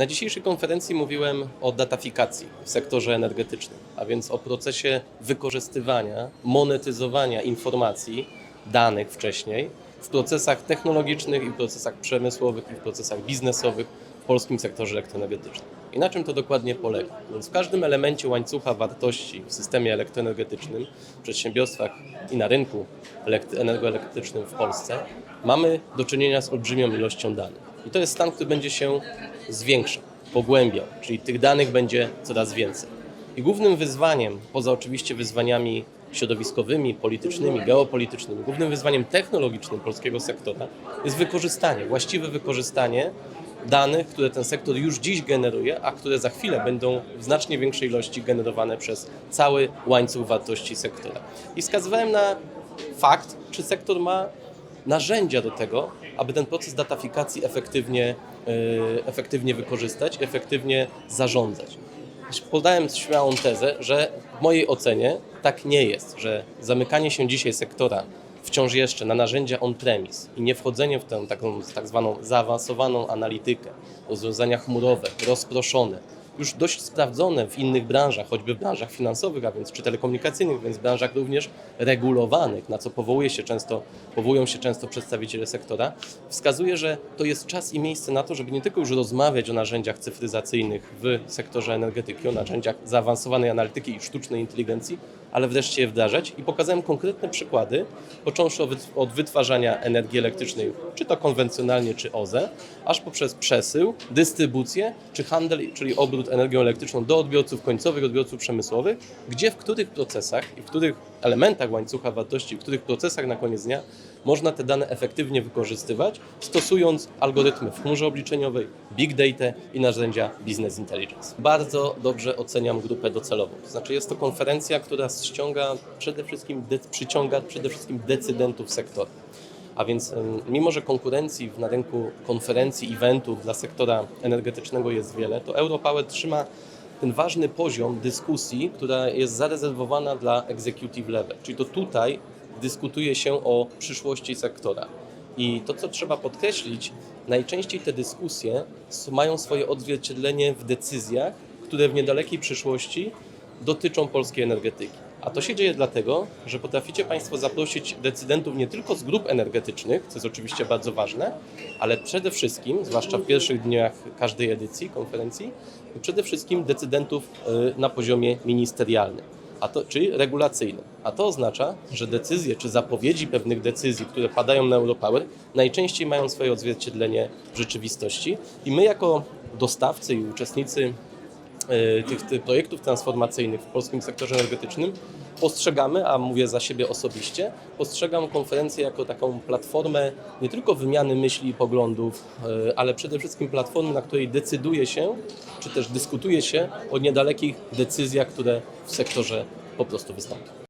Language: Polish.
Na dzisiejszej konferencji mówiłem o datafikacji w sektorze energetycznym, a więc o procesie wykorzystywania, monetyzowania informacji, danych wcześniej w procesach technologicznych i w procesach przemysłowych i w procesach biznesowych w polskim sektorze elektroenergetycznym. I na czym to dokładnie polega? Więc w każdym elemencie łańcucha wartości w systemie elektroenergetycznym, w przedsiębiorstwach i na rynku elekt- energoelektrycznym w Polsce mamy do czynienia z olbrzymią ilością danych. I to jest stan, który będzie się zwiększał, pogłębiał, czyli tych danych będzie coraz więcej. I głównym wyzwaniem, poza oczywiście wyzwaniami środowiskowymi, politycznymi, geopolitycznymi, głównym wyzwaniem technologicznym polskiego sektora jest wykorzystanie, właściwe wykorzystanie danych, które ten sektor już dziś generuje, a które za chwilę będą w znacznie większej ilości generowane przez cały łańcuch wartości sektora. I wskazywałem na fakt, czy sektor ma narzędzia do tego, aby ten proces datafikacji efektywnie, yy, efektywnie wykorzystać, efektywnie zarządzać. Podałem śmiałą tezę, że w mojej ocenie tak nie jest, że zamykanie się dzisiaj sektora wciąż jeszcze na narzędzia on-premise i nie wchodzenie w tę taką tak zwaną zaawansowaną analitykę, rozwiązania chmurowe, rozproszone, już dość sprawdzone w innych branżach, choćby w branżach finansowych, a więc czy telekomunikacyjnych, więc w branżach również regulowanych, na co powołuje się często, powołują się często przedstawiciele sektora, wskazuje, że to jest czas i miejsce na to, żeby nie tylko już rozmawiać o narzędziach cyfryzacyjnych w sektorze energetyki, o narzędziach zaawansowanej analityki i sztucznej inteligencji, ale wreszcie je wdrażać. I pokazałem konkretne przykłady, począwszy od wyt- od wytwarzania energii elektrycznej, czy to konwencjonalnie, czy OZE, aż poprzez przesył, dystrybucję, czy handel, czyli obrót energią elektryczną do odbiorców końcowych, odbiorców przemysłowych, gdzie w których procesach i w których elementach łańcucha wartości, w których procesach na koniec dnia można te dane efektywnie wykorzystywać, stosując algorytmy w chmurze obliczeniowej, big data i narzędzia business intelligence. Bardzo dobrze oceniam grupę docelową. To znaczy jest to konferencja, która ściąga przede wszystkim, przyciąga przede wszystkim decydentów sektora. A więc mimo, że konkurencji na rynku konferencji, eventów dla sektora energetycznego jest wiele, to Europower trzyma ten ważny poziom dyskusji, która jest zarezerwowana dla executive level. Czyli to tutaj dyskutuje się o przyszłości sektora. I to, co trzeba podkreślić, najczęściej te dyskusje mają swoje odzwierciedlenie w decyzjach, które w niedalekiej przyszłości dotyczą polskiej energetyki. A to się dzieje dlatego, że potraficie Państwo zaprosić decydentów nie tylko z grup energetycznych, co jest oczywiście bardzo ważne, ale przede wszystkim, zwłaszcza w pierwszych dniach każdej edycji konferencji, przede wszystkim decydentów y, na poziomie ministerialnym, a to, czyli regulacyjnym. A to oznacza, że decyzje czy zapowiedzi pewnych decyzji, które padają na Europower, najczęściej mają swoje odzwierciedlenie w rzeczywistości i my jako dostawcy i uczestnicy tych, tych projektów transformacyjnych w polskim sektorze energetycznym postrzegamy, a mówię za siebie osobiście, postrzegam konferencję jako taką platformę nie tylko wymiany myśli i poglądów, e, ale przede wszystkim platformę, na której decyduje się, czy też dyskutuje się o niedalekich decyzjach, które w sektorze po prostu wystąpią.